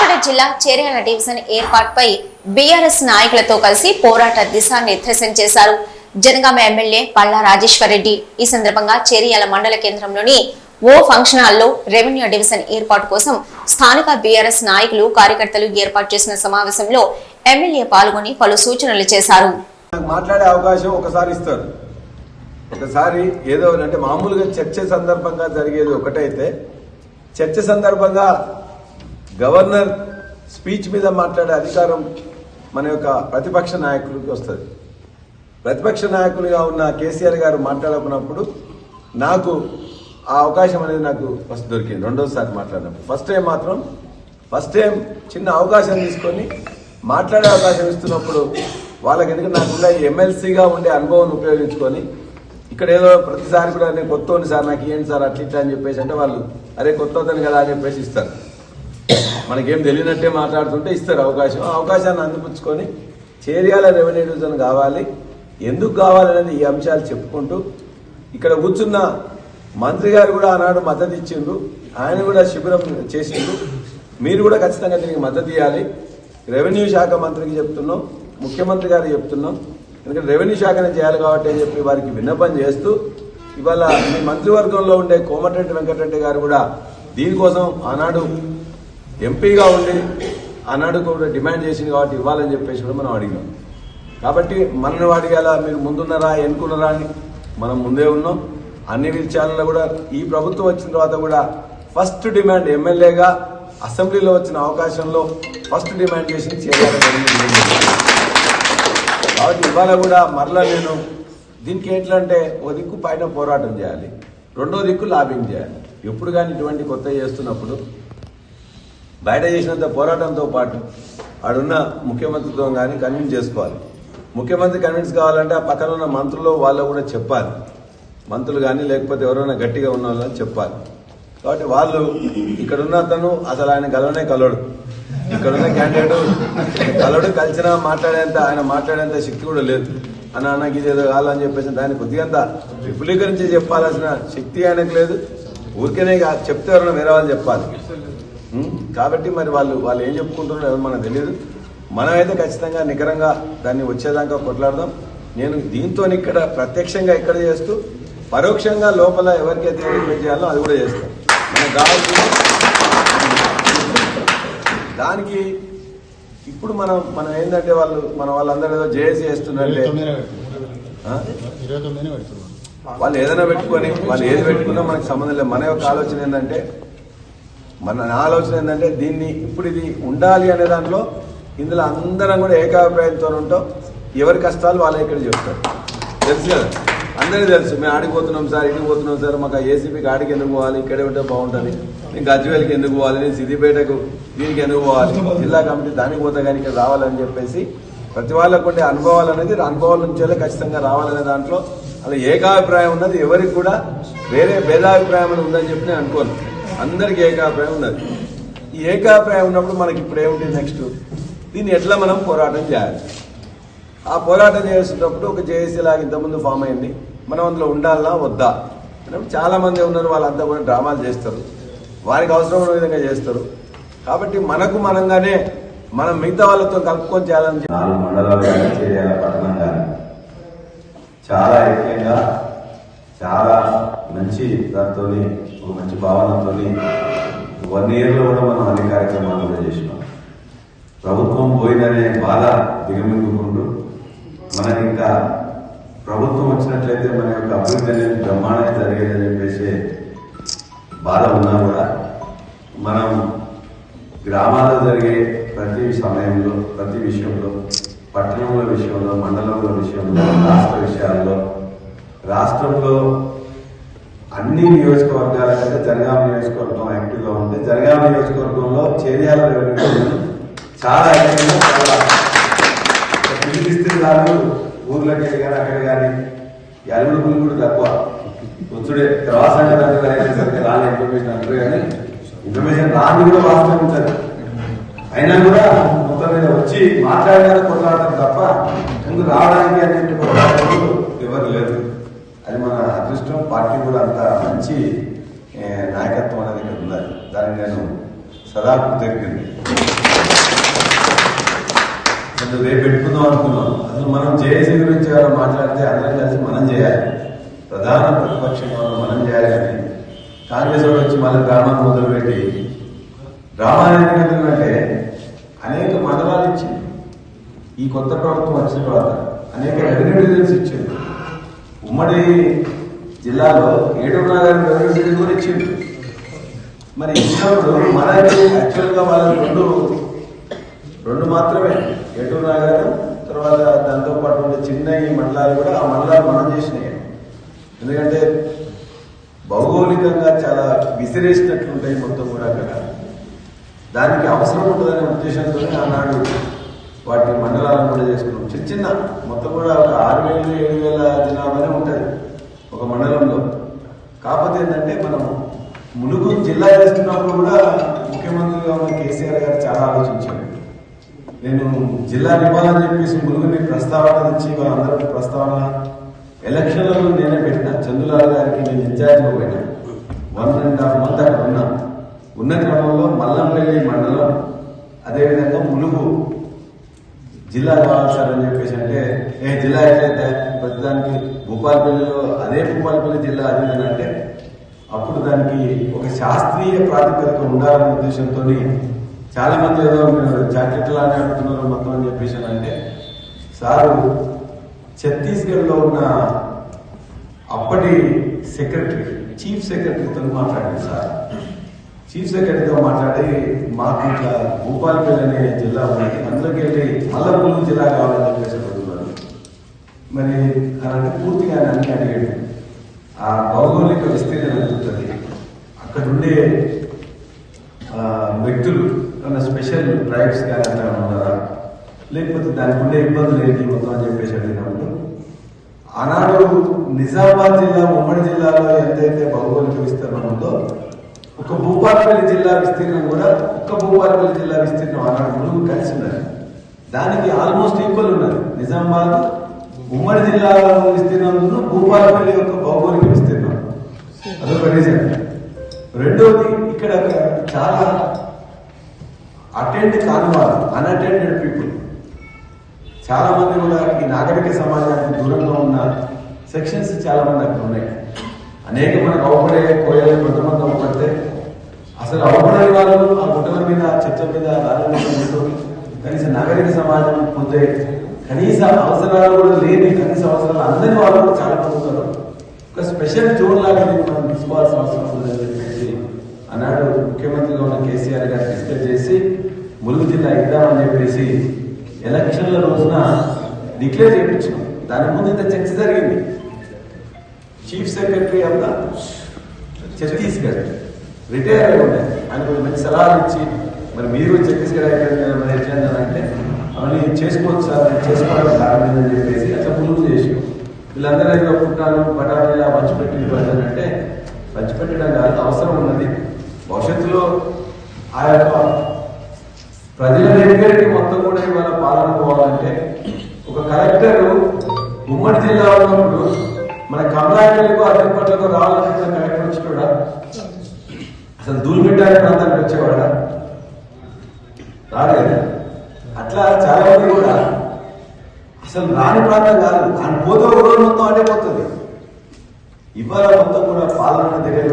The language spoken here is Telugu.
నల్లగొండ జిల్లా చేరియాల డివిజన్ ఏర్పాటుపై బీఆర్ఎస్ నాయకులతో కలిసి పోరాట దిశ నిర్దేశం చేశారు. జనగామ ఎమ్మెల్యే పల్లా రాజేశ్వరరెడ్డి. ఈ సందర్భంగా చేరియాల మండల కేంద్రంలోని ఓ ఫంక్షన్ హాల్లో రెవెన్యూ డివిజన్ ఏర్పాటు కోసం స్థానిక బీఆర్ఎస్ నాయకులు కార్యకర్తలు ఏర్పాటు చేసిన సమావేశంలో ఎమ్మెల్యే పాల్గొని పలు సూచనలు చేశారు. మాట్లాడే అవకాశం ఒకసారి ఇస్తారు. ఒకసారి ఏదో అంటే మామూలుగా చర్చ సందర్భంగా జరిగేది ఒకటైతే చర్చ సందర్భంగా గవర్నర్ స్పీచ్ మీద మాట్లాడే అధికారం మన యొక్క ప్రతిపక్ష నాయకులకి వస్తుంది. ప్రతిపక్ష నాయకులుగా ఉన్న కేసీఆర్ గారు మాట్లాడుకున్నప్పుడు నాకు ఆ అవకాశం అనేది నాకు ఫస్ట్ దొరికింది. రెండోసారి మాట్లాడినప్పుడు. ఫస్ట్ టైం మాత్రం ఫస్ట్ టైం చిన్న అవకాశం తీసుకొని మాట్లాడే అవకాశం ఇస్తున్నప్పుడు వాళ్ళకి ఎందుకు నాకున్న ఎమ్మెల్సీగా ఉండే అనుభవం ఉపయోగించుకొని ఇక్కడ ఏదో ప్రతిసారి కూడా నేను కొత్త సార్ నాకు ఏంటి సార్ అట్లా ఇట్లా అని చెప్పేసి అంటే వాళ్ళు అరే కొత్త అవుతాను కదా అని చెప్పేసి ఇస్తారు. మనకేం తెలియనట్టే మాట్లాడుతుంటే ఇస్తారు అవకాశం. ఆ అవకాశాన్ని అందిపుచ్చుకొని చేరియాల రెవెన్యూ డివిజన్ కావాలి. ఎందుకు కావాలనేది ఈ అంశాలు చెప్పుకుంటూ ఇక్కడ కూర్చున్న మంత్రి గారు కూడా ఆనాడు మద్దతు ఇచ్చిండ్రు. ఆయన కూడా శిబిరం చేసిండ్రు. మీరు కూడా ఖచ్చితంగా దీనికి మద్దతు ఇవ్వాలి. రెవెన్యూ శాఖ మంత్రికి చెప్తున్నాం. ముఖ్యమంత్రి గారు చెప్తున్నాం. ఎందుకంటే రెవెన్యూ శాఖనే చేయాలి కాబట్టి అని చెప్పి వారికి విన్నపం చేస్తూ ఇవాళ మీ మంత్రివర్గంలో ఉండే కోమటిరెడ్డి వెంకటరెడ్డి గారు కూడా దీనికోసం ఆనాడు ఎంపీగా ఉండి ఆనాడు కూడా డిమాండ్ చేసింది కాబట్టి ఇవ్వాలని చెప్పేసి కూడా మనం అడిగినాం. కాబట్టి మనని అడిగేలా మీరు ముందున్నారా ఎన్నుకున్నారా అని మనం ముందే ఉన్నాం. అన్ని విషయాలలో కూడా ఈ ప్రభుత్వం వచ్చిన తర్వాత కూడా ఫస్ట్ డిమాండ్ ఎమ్మెల్యేగా అసెంబ్లీలో వచ్చిన అవకాశంలో ఫస్ట్ డిమాండ్ చేసి చేయాలని కాబట్టి ఇవాళ కూడా మరలా నేను దీనికి ఎట్లా అంటే ఓ దిక్కు పైన పోరాటం చేయాలి. రెండో దిక్కు లాబింగ్ చేయాలి. ఎప్పుడు కానీ ఇటువంటి కొత్త చేస్తున్నప్పుడు బయట చేసినంత పోరాటంతో పాటు ఆడున్న ముఖ్యమంత్రితో కానీ కన్విన్స్ చేసుకోవాలి. ముఖ్యమంత్రి కన్విన్స్ కావాలంటే ఆ పక్కన ఉన్న మంత్రులు వాళ్ళు కూడా చెప్పాలి. మంత్రులు కానీ లేకపోతే ఎవరైనా గట్టిగా ఉన్న వాళ్ళని చెప్పాలి. కాబట్టి వాళ్ళు ఇక్కడున్న అతను అసలు ఆయన కలవనే కలవడు. ఇక్కడున్న క్యాండిడేట్ కలవడు కలిసినా మాట్లాడేంత ఆయన మాట్లాడేంత శక్తి కూడా లేదు. అని అన్నకి ఇది ఏదో కావాలని చెప్పేసి దాన్ని కొద్దిగంత విపులీకరించి చెప్పాల్సిన శక్తి ఆయనకు లేదు. ఊరికేనే చెప్తే ఎవరైనా వేరే వాళ్ళు చెప్పాలి. కాబట్టి మరి వాళ్ళు వాళ్ళు ఏం చెప్పుకుంటున్నారో ఎవరు మనకు తెలియదు మనమైతే ఖచ్చితంగా నికరంగా దాన్ని వచ్చేదాకా కొట్లాడదాం. నేను దీంతో ఇక్కడ ప్రత్యక్షంగా ఇక్కడ చేస్తూ పరోక్షంగా లోపల ఎవరికైతే రిక్వెస్ట్ చేయాలో అది కూడా చేస్తాం. మనకు కావాల్సింది దానికి ఇప్పుడు మనం మనం ఏంటంటే వాళ్ళు మన వాళ్ళందరూ ఏదో జేఏసీ పెడుతున్నాం వాళ్ళు ఏదైనా పెట్టుకొని వాళ్ళు ఏది పెట్టుకున్నా మనకు సంబంధం లేదు. మన యొక్క ఆలోచన ఏంటంటే మన నా ఆలోచన ఏంటంటే దీన్ని ఇప్పుడు ఇది ఉండాలి అనే దాంట్లో ఇందులో అందరం కూడా ఏకాభిప్రాయంతో ఉంటాం. ఎవరి కష్టాలు వాళ్ళ ఇక్కడ చెప్తారు. తెలుసు కదా? అందరికీ తెలుసు. మేము ఆడికి పోతున్నాం సార్ ఇంటికి పోతున్నాం సార్ మాకు ఏసీపీకి ఆడికి ఎందుకు పోవాలి? ఇక్కడ ఉంటే బాగుంటుంది. నేను గజ్వేల్కి ఎందుకు పోవాలి? నేను సిద్దిపేటకు దీనికి ఎందుకు పోవాలి? జిల్లా కమిటీ దానికి పోతే కానీ ఇక్కడ రావాలని చెప్పేసి ప్రతి వాళ్ళకు ఉండే అనుభవాలు అనేది అనుభవాల నుంచే ఖచ్చితంగా రావాలనే దాంట్లో అలా ఏకాభిప్రాయం ఉన్నది. ఎవరికి కూడా వేరే భేదాభిప్రాయం ఉందని చెప్పి నేను అనుకోను. అందరికీ ఏకాభిప్రాయం ఉన్నది. ఈ ఏకాభిప్రాయం ఉన్నప్పుడు మనకి ఇప్పుడు ఏముంటుంది నెక్స్ట్ దీన్ని ఎట్లా మనం పోరాటం చేయాలి? ఆ పోరాటం చేసేటప్పుడు ఒక జేఏసీ లాగా ఇంతకుముందు ఫామ్ అయింది మనం అందులో ఉండాలా? వద్దా? అన్నప్పుడు చాలా మంది ఉన్నారు వాళ్ళంతా కూడా డ్రామాలు చేస్తారు. వారికి అవసరమైన విధంగా చేస్తారు. కాబట్టి మనకు మనంగానే మనం మిగతా వాళ్ళతో కలుపుకొని చేయాలని నాలుగు మండలాలు కానీ పట్టణం కానీ చాలా ఐక్యంగా చాలా మంచి దాంతో ఒక మంచి భావనతో వన్ ఇయర్లో కూడా మనం అన్ని కార్యక్రమాలు కూడా చేసినాం. ప్రభుత్వం పోయిందనే బాధ దిగమింగుకుంటూ మనకి ఇంకా ప్రభుత్వం వచ్చినట్లయితే మన యొక్క అభివృద్ధి అనేది బ్రహ్మాండంగా జరిగేదని చెప్పేసి బాధ ఉన్నా కూడా మనం గ్రామాల్లో జరిగే ప్రతి సమయంలో ప్రతి విషయంలో పట్టణంలో విషయంలో మండలంలో విషయంలో రాష్ట్ర విషయాల్లో రాష్ట్రంలో అన్ని నియోజకవర్గాల కంటే జనగామ నియోజకవర్గం యాక్టివ్గా ఉంది జనగామ నియోజకవర్గంలో చేర్యాల రెవెన్యూ చాలా యాక్టివ్గా చాలా పిలిపిస్తే చాలు? ఊర్లోకి వెళ్ళి కానీ అక్కడ కానీ ఎల్లుడు ఎలుగులు కూడా తక్కువ. వచ్చుడే క్రాస్ అంటే రాని ఇన్ఫర్మేషన్ అంటారు కానీ ఇన్ఫర్మేషన్ రాని కూడా వాస్తవం ఉంటుంది అయినా కూడా మొత్తం మీద వచ్చి మాట్లాడడానికి కొట్లాడటం తప్ప ముందు రావడానికి అనేది ఎవరు లేదు అది మన అదృష్టం. పార్టీ కూడా అంత మంచి నాయకత్వం అనేది ఇక్కడ ఉన్నది దానికి నేను సదా కృతజ్ఞుడిని. అసలు రేపు పెట్టుకుందాం అనుకున్నాం. అసలు మనం జేఏసీ గురించి ఎవరైనా మాట్లాడితే అందరం కలిసి మనం చేయాలి. ప్రధాన ప్రతిపక్షంగా మనం చేయాలి కానీ కాంగ్రెస్ వాళ్ళు వచ్చి మళ్ళీ గ్రామాన్ని మొదలుపెట్టి గ్రామాలు ఎందుకంటే అనేక మండలాలు ఇచ్చింది. ఈ కొత్త ప్రభుత్వం వచ్చిన తర్వాత అనేక రెవెన్యూ డివిజన్స్ ఇచ్చింది. ఉమ్మడి జిల్లాలో ఏడు నగర్ రెవెన్యూ కూడా ఇచ్చిండు. మరి ఇచ్చినప్పుడు మనకి యాక్చువల్గా వాళ్ళకి రెండు రెండు మాత్రమే. ఏటూరు నగరం తర్వాత దాంతో పాటు ఉండే చిన్న ఈ మండలాలు కూడా ఆ మండలాలు మనం చేసినాయి. ఎందుకంటే భౌగోళికంగా చాలా విసిరేసినట్లుంటాయి మొత్తం కూడా అక్కడ. దానికి అవసరం ఉంటుందనే ఉద్దేశంతో ఆనాడు వాటి మండలాలను కూడా చేసుకున్నాం. చిన్న చిన్న మొత్తం కూడా ఒక ఆరు వేలు ఏడు వేల జనాభానే ఉంటుంది ఒక మండలంలో. కాకపోతే ఏంటంటే మనం ములుగు జిల్లా చేస్తున్నప్పుడు కూడా ముఖ్యమంత్రిగా ఉన్న కేసీఆర్ గారు చాలా ఆలోచించారు. నేను జిల్లా ఇవ్వాలని చెప్పేసి ములుగుని ప్రస్తావన తెచ్చి వాళ్ళందరికీ ప్రస్తావన ఎలక్షన్లలో నేనే పెట్టిన చందులాల్ గారికి నేను ఇన్ఛార్జ్గా పెట్టిన వన్ అండ్ హాఫ్ మంత్ అక్కడ ఉన్నా ఉన్న క్రమంలో మల్లంపల్లి మండలం అదేవిధంగా ములుగు జిల్లా కావాలి సార్ అని చెప్పేసి అంటే ఏ జిల్లా ఎట్లయితే ప్రతిదానికి భూపాలపల్లిలో అదే భూపాలపల్లి జిల్లా అది అంటే అప్పుడు దానికి ఒక శాస్త్రీయ ప్రాతిపదిక ఉండాలనే ఉద్దేశంతో చాలా మంది ఏదో జాకెట్లు అని అంటున్నారు మొత్తం అని చెప్పేసి అంటే సారు ఛత్తీస్గఢ్లో ఉన్న అప్పటి సెక్రటరీ చీఫ్ సెక్రటరీతో మాట్లాడారు సార్. చీఫ్ సెక్రటరీతో మాట్లాడి మాకు ఇట్లా భూపాలపల్లి అనే జిల్లా ఉన్నది అందులోకి వెళ్ళి మల్లపూలు జిల్లా కావాలని చెప్పేసి అడుగుతున్నారు. మరి అలాంటి పూర్తిగా అన్ని అడిగాడు. ఆ భౌగోళిక విస్తీర్ణం ఎంత అక్కడ ఉండే వ్యక్తులు ఏమైనా స్పెషల్ ట్రైబ్స్ కానీ అట్లా ఉన్నారా? లేకపోతే దానికి ఉండే ఇబ్బందులు ఏంటి మొత్తం అని చెప్పేసి అడిగినప్పుడు ఆనాడు నిజామాబాద్ జిల్లా ఉమ్మడి జిల్లాలో ఎంతైతే భౌగోళిక విస్తీర్ణం ఉందో ఒక భూపాలపల్లి జిల్లా విస్తీర్ణం కూడా ఒక్క భూపాలపల్లి జిల్లా విస్తీర్ణం ఆనాడు ములుగు కలిసి ఉన్నది దానికి ఆల్మోస్ట్ ఈక్వల్ ఉన్నది నిజామాబాద్ ఉమ్మడి జిల్లాలో విస్తీర్ణం భూపాలపల్లి యొక్క భౌగోళిక విస్తీర్ణం. అదొక రీజన్ రెండోది ఇక్కడ చాలా అటెండ్ కాని వారు అన్అటెండెడ్ పీపుల్ చాలా మంది కూడా ఈ నాగరిక సమాజానికి దూరంగా ఉన్న సెక్షన్స్ చాలా మంది అక్కడ ఉన్నాయి. అనేక మనకు అవపడే కోయలు కొంతమంది అవపడితే అసలు అవపడని వాళ్ళు ఆ గుట్టల మీద చర్చ మీద రాళ్ళ మీద కనీసం నాగరిక సమాజం పొందే కనీస అవసరాలు కూడా లేని కనీస అవసరాలు అందరి వాళ్ళు చాలా పొందుతారు. ఒక స్పెషల్ జోన్ లాగా మనం తీసుకోవాల్సిన అవసరం ఉందని చెప్పేసి అన్నాడు ముఖ్యమంత్రిగా ఉన్న కేసీఆర్ గారు డిస్కస్ చేసి ములుగు జిల్లా ఇద్దామని చెప్పేసి ఎలక్షన్ల రోజున డిక్లేర్ చేయించాం దాని ముందు ఇంత చర్చ జరిగింది. Chief secretary of the Chhattisgarh. Retire అయి ఉండే ఆయన కొంచెం మంచి సలహాలు ఇచ్చి మరి మీరు ఛత్తీస్గఢ్ అయిపోయింది మరి ఎట్లా అంటే అవన్నీ చేసుకోవచ్చు సార్ నేను చేసుకోవడానికి కారణం అని చెప్పేసి అట్లా పులుగు చేసి వీళ్ళందరూ ఏదో పుట్టాలు బఠానీలా పంచిపెట్టి అంటే పంచిపెట్టడం కాదు అవసరం ఉన్నది. భవిష్యత్తులో ఆ యొక్క ప్రజల దగ్గరికి మొత్తం కూడా ఇవాళ పాలన పోవాలంటే ఒక కలెక్టర్ ఉమ్మడి జిల్లా ఉన్నప్పుడు మన కమలాయలకు అద్దెపట్లకు రావాలంటే కలెక్టర్ వచ్చి కూడా అసలు దూల్మిట్టాలి ప్రాంతానికి వచ్చేవాడా? రాలేదు. అట్లా చాలా మంది కూడా అసలు రాని ప్రాంతం కాదు. ఆయన పోతే ఒక రోజు మొత్తం అంటే పోతుంది ఇవాళ మొత్తం కూడా పాలన దగ్గర